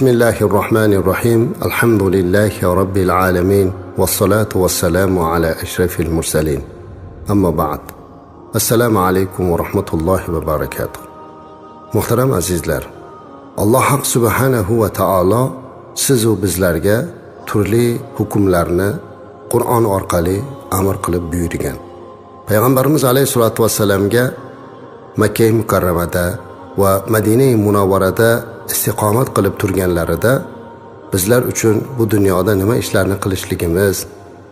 بسم الله الرحمن الرحيم الحمد لله رب العالمين والصلاة والسلام على أشرف المرسلين أما بعد السلام عليكم ورحمة الله وبركاته محترم azizlar alloh haq subhanahu va taolo sizu bizlarga turli hukmlarni qur'on orqali amr qilib buyurgan payg'ambarimiz alayhissalotu vassalamga makka mukarramada va madina munavvarada istiqomat qilib turganlarida bizlar uchun bu dunyoda nima ishlarni qilishligimiz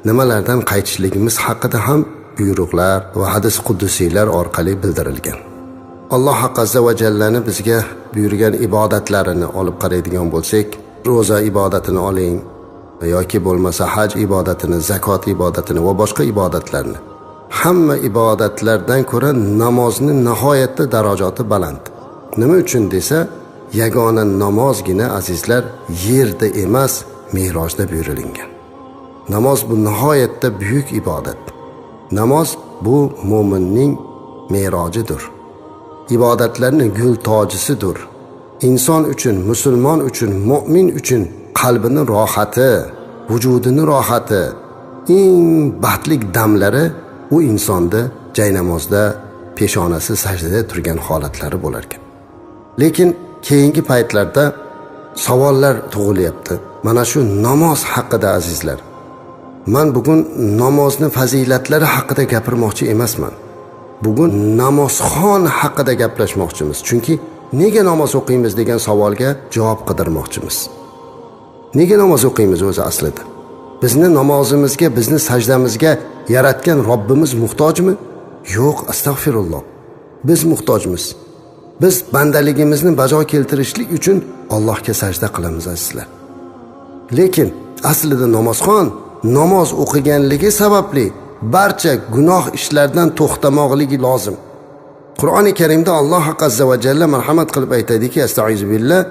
nimalardan qaytishligimiz haqida ham buyruqlar va hadis quddusiylar orqali bildirilgan. Alloh azza va jallani bizga buyurgan ibodatlarini olib qaraydigan bo'lsak ro'za ibodatini oling yoki bo'lmasa haj ibodatini zakot ibodatini va boshqa ibodatlarni. Hamma ibodatlardan ko'ra namozni nihoyatda darajati baland. Nima uchun desa yagona namozgina azizlar yerda emas merojda buyurilingan. Namoz bu nihoyatda buyuk ibodat. Namoz bu mo'minning merojidir ibodatlarni gul tojisidir. Inson uchun musulmon uchun mo'min uchun qalbini rohati vujudini rohati eng baxtlik damlari u insonda jaynamozda peshonasi sajdada turgan holatlari bo'lar ekan lekin keyingi paytlarda savollar tug'ilyapti. Mana shu namoz haqida azizlar. Man bugun namozni fazilatlari haqida gapirmoqchi emasman. Bugun namozxon haqida gaplashmoqchimiz. Chunki nega namoz o'qiymiz degan savolga javob qidirmoqchimiz. Nega namoz o'qiymiz o'zi aslida? Bizni namozimizga bizni sajdamizga yaratgan robbimiz muhtojmi? Yo'q astag'firulloh. Biz muhtojmiz. Biz bandaligimizni bajo keltirishlik uchun allohga sajda qilamiz azizlar. Lekin aslida namozxon namoz o'qiganligi sababli barcha gunoh ishlardan to'xtamoqligi lozim. Qur'oni karimda alloh azza va jalla marhamat qilib aytadiki astaizu billah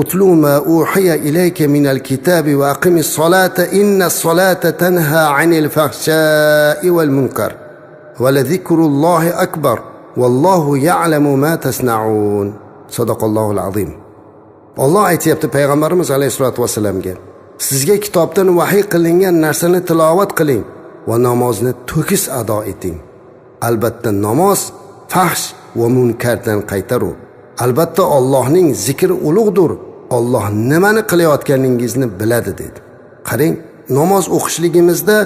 utlu ma uhiya ilayka minal kitabi va aqimis solata inna solata tanha anil fahshai wal munkar va ladhikrullohi akbar. Vallohu ya'lamu ma tasnaun. Sadaqallohul azim. Olloh aytyapti payg'ambarimiz alayhissalotu vassalamga sizga kitobdan vahiy qilingan narsani tilovat qiling va namozni to'kis ado eting. Albatta namoz fahsh va munkardan qaytaruv albatta ollohning zikri ulug'dir olloh nimani qilayotganingizni biladi dedi. Qarang namoz o'qishligimizda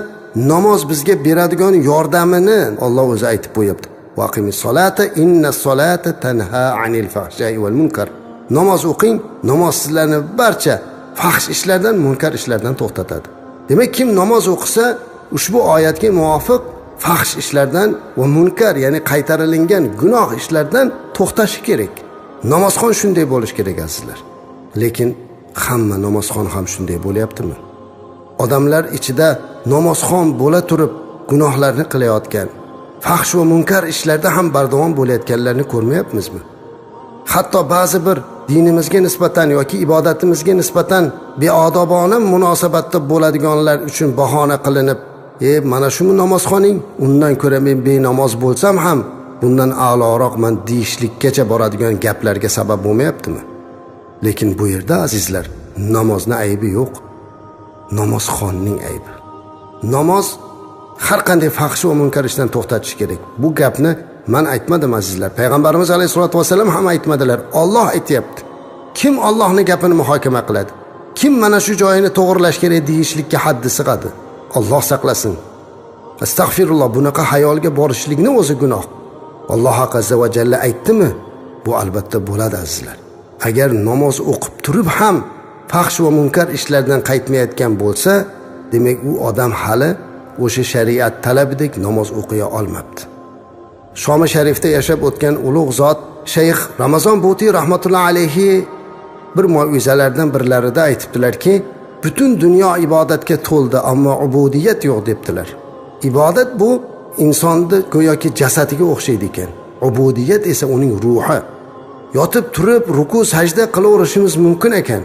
namoz bizga beradigan yordamini olloh o'zi aytib qo'yapti. Vaqimi solata inna solata tanha anil fahshai val munkar. Namoz o'qing namoz sizlarni barcha fahsh ishlardan munkar ishlardan to'xtatadi. Demak kim namoz o'qisa ushbu oyatga muvofiq fahsh ishlardan va munkar ya'ni qaytarilingan gunoh ishlardan to'xtashi kerak. Namozxon shunday bo'lishi kerak azizlar. Lekin hamma namozxon ham shunday bo'lyaptimi? Odamlar ichida namozxon bo'la turib gunohlarni qilayotgan fahsh va munkar ishlarda ham bardavom bo'layotganlarni ko'rmayapmizmi? Hatto ba'zi bir dinimizga nisbatan yoki ibodatimizga nisbatan beodobona munosabatda bo'ladiganlar uchun bahona qilinib e mana shumi namozxoning undan ko'ra men benamoz bo'lsam ham bundan a'loroqman deyishlikkacha boradigan gaplarga sabab bo'lmayaptimi? Lekin bu yerda azizlar namozni aybi yo'q. Namozxonning aybi. Namoz har qanday fahsh va munkar ishdan to'xtatish kerak? Bu gapni man aytmadim azizlar. Payg'ambarimiz alayhissalotu vassalam ham aytmadilar. Olloh aytyapti. Kim ollohni gapini muhokama qiladi? Kim mana shu joyini to'g'irlash kerak deyishlikka haddi sig'adi? Olloh saqlasin. Astag'firulloh bunaqa hayolga borishlikni o'zi gunoh. Alloh azza va jalla aytdimi? Bu albatta bo'ladi azizlar. Agar namoz o'qib turib ham fahsh va munkar ishlardan qaytmayotgan bo'lsa demak u odam hali o'sha shariat talabidek namoz o'qiya olmabdi. Shomi sharifda yashab o'tgan ulug' zot shayx ramazon butiy rahmatullohi alayhi bir mo'jizalardan birlarida aytibdilarki butun dunyo ibodatga to'ldi ammo ubudiyat yo'q debdilar. Ibodat bu insonni go'yoki jasadiga o'xshaydi ekan. Ubudiyat esa uning ruhi. Yotib turib ruku sajda qilaverishimiz mumkin ekan.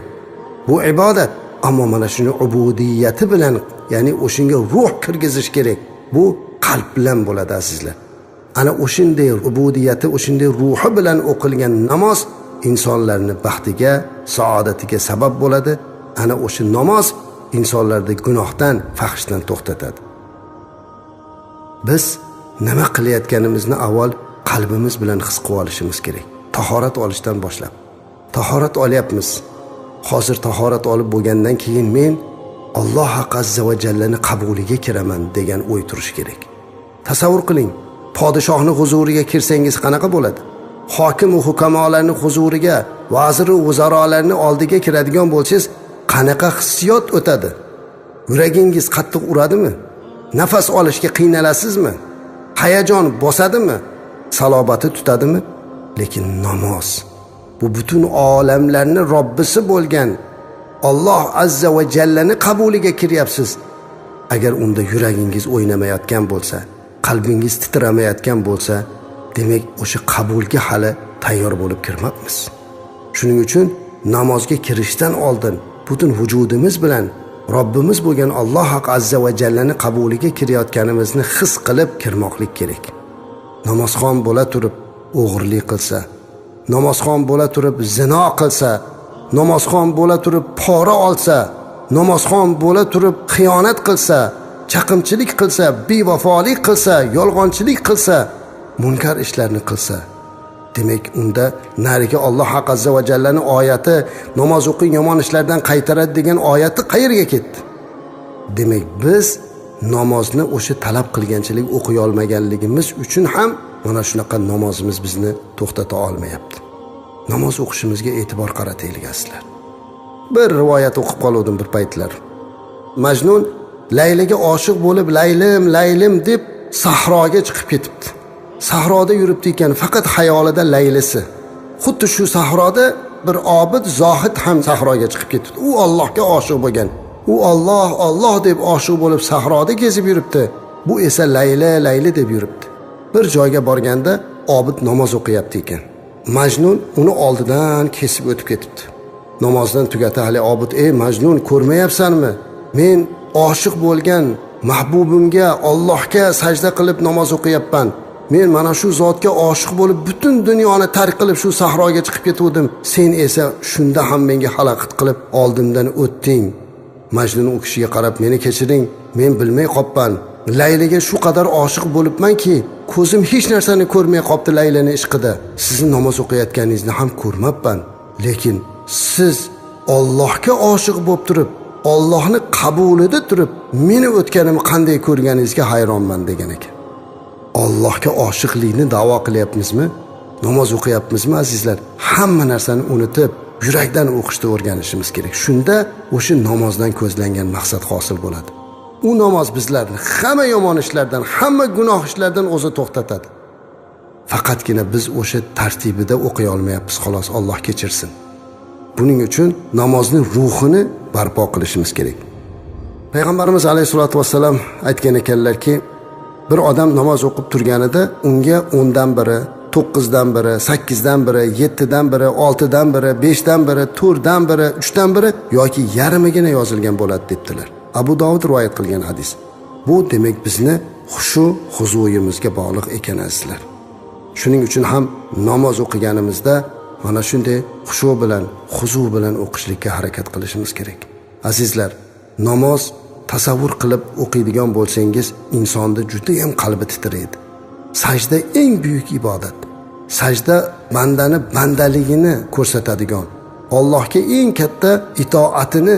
Bu ibodat ammo mana shuni ubudiyati bilan ya'ni o'shanga ruh kirgizish kerak. Bu qalb bilan bo'ladi azizlar. Ana o'shanday ubudiyati o'shanday ruhi bilan o'qilgan namoz insonlarni baxtiga saodatiga sabab bo'ladi. Ana o'sha namoz insonlarni gunohdan fahshdan to'xtatadi. Biz nima qilayotganimizni avval qalbimiz bilan his qilib olishimiz kerak. Tahorat olishdan boshlab. Tahorat olyapmiz. Hozir tahorat olib bo'lgandan keyin men alloh azza va jallani qabuliga kiraman degan o'y turishi kerak. Tasavvur qiling podshohni huzuriga kirsangiz qanaqa bo'ladi? Hokimu hukamolarni huzuriga vaziru vazarolarni oldiga kiradigan bo'lsangiz qanaqa hissiyot o'tadi? Yuragingiz qattiq uradimi? Nafas olishga qiynalasizmi? Hayajon bosadimi? Salobati tutadimi? Lekin namoz bu butun olamlarni robbisi bo'lgan olloh azza va jallani qabuliga kiryapsiz. Agar unda yuragingiz o'ynamayotgan bo'lsa qalbingiz titramayotgan bo'lsa demak o'sha qabulga hali tayyor bo'lib kirmabmiz shuning uchun namozga kirishdan oldin butun vujudimiz bilan robbimiz bo'lgan alloh azza va jallani qabuliga kirayotganimizni his qilib kirmoqlik kerak. Namozxon bo'la turib o'g'irlik qilsa namozxon bo'la turib zino qilsa namozxon bo'la turib pora olsa namozxon bo'la turib xiyonat qilsa chaqimchilik qilsa bevafolik qilsa yolg'onchilik qilsa munkar ishlarni qilsa. Demak unda narigi olloh haq azza va jallani oyati namoz o'qing yomon ishlardan qaytaradi degan oyati qayerga ketdi? Demak biz namozni o'sha talab qilganchalik o'qiy olmaganligimiz uchun ham mana shunaqa namozimiz bizni to'xtata olmayapti. Namoz o'qishimizga e'tibor qarataylikasizlar bir rivoyat o'qib qoluvdim bir paytlar. Majnun layliga oshiq bo'lib laylim laylim deb sahroga chiqib ketibdi. Sahroda yuribdi ekan faqat xayolida laylisi. Xuddi shu sahroda bir obid zohid ham sahroga chiqib ketibdi. U ollohga oshiq bo'lgan. U olloh olloh deb oshiq bo'lib sahroda kezib yuribdi. Bu esa layli layli deb yuribdi. Bir joyga borganda obid namoz o'qiyapti ekan. Majnun uni oldidan kesib o'tib ketibdi. Namozdan tugata hali obid ey majnun ko'rmayapsanmi? Men oshiq bo'lgan mahbubimga ollohga sajda qilib namoz o'qiyapman. Men mana shu zotga oshiq bo'lib butun dunyoni tark qilib shu sahroga chiqib ketuvdim. Sen esa shunda ham menga xalaqit qilib oldimdan o'tding. Majnun u kishiga qarab meni kechiring men bilmay qolibman layliga shu qadar oshiq bo'libmanki ko'zim hech narsani ko'rmay qolibdi laylani ishqida. Sizni namoz o'qiyotganingizni ham ko'rmabman. Lekin siz ollohga oshiq bo'lib turib ollohni qabulida turib meni o'tganimni qanday ko'rganingizga hayronman degan ekan. Ollohga oshiqlikni davo qilyapmizmi? Namoz o'qiyapmizmi azizlar? Hamma narsani unutib yurakdan o'qishni o'rganishimiz kerak. Shunda o'sha namozdan ko'zlangan maqsad hosil bo'ladi. U namoz bizlarni hamma yomon ishlardan hamma gunoh ishlardan o'zi to'xtatadi. Faqatgina biz o'sha tartibida o'qiy olmayapmiz xolos olloh kechirsin. Buning uchun namozni ruhini barpo qilishimiz kerak. Payg'ambarimiz alayhissalotu vassalam aytgan ekanlarki bir odam namoz o'qib turganida unga o'ndan biri to'qqizdan biri sakkizdan biri yettidan biri oltidan biri beshdan biri to'rtdan biri uchdan biri yoki yarmigina yozilgan bo'ladi debdilar. Abu dovud rivoyat qilgan hadis. Bu demak bizni xushu huzuyimizga bog'liq ekan azizlar. Shuning uchun ham namoz o'qiganimizda mana shunday xushu bilan huzu bilan o'qishlikka harakat qilishimiz kerak. Azizlar namoz tasavvur qilib o'qiydigan bo'lsangiz insonni judayam qalbi titraydi. Sajda eng buyuk ibodat. Sajda bandani bandaligini ko'rsatadigan allohga eng katta itoatini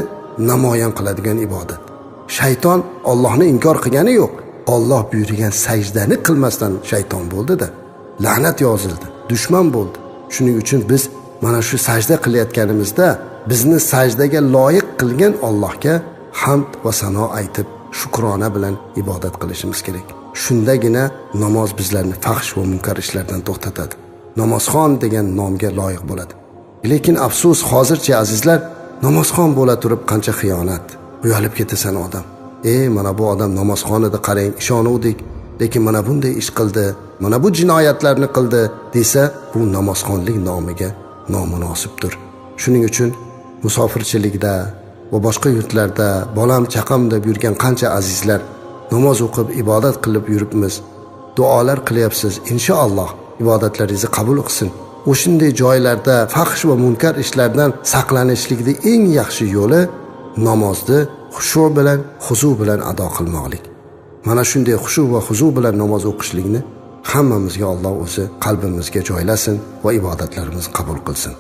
namoyon qiladigan ibodat. Shayton ollohni inkor qilgani yo'q. Olloh buyurgan sajdani qilmasdan shayton bo'ldida la'nat yozildi dushman bo'ldi. Shuning uchun biz mana shu sajda qilayotganimizda bizni sajdaga loyiq qilgan ollohga hamd va sano aytib shukrona bilan ibodat qilishimiz kerak. Shundagina namoz bizlarni faxsh va munkar ishlardan to'xtatadi. Namozxon degan nomga loyiq bo'ladi. Lekin afsus hozircha azizlar namozxon bo'la turib qancha xiyonat uyalib ketasan odam. E mana bu odam namozxon edi qarang ishonuvdik. Lekin mana bunday ish qildi mana bu jinoyatlarni qildi desa bu namozxonlik nomiga nomunosibdir. Shuning uchun musofirchilikda va boshqa yurtlarda bolam chaqam deb yurgan qancha azizlar namoz o'qib ibodat qilib yuribmiz duolar qilyapsiz inshaalloh ibodatlaringizni qabul qilsin. O'shanday joylarda fahsh va munkar ishlardan saqlanishlikni eng yaxshi yo'li namozni xushu bilan huzu bilan ado qilmoqlik. Mana shunday xushu va huzu bilan namoz o'qishlikni hammamizga alloh o'zi qalbimizga joylasin va ibodatlarimizni qabul qilsin.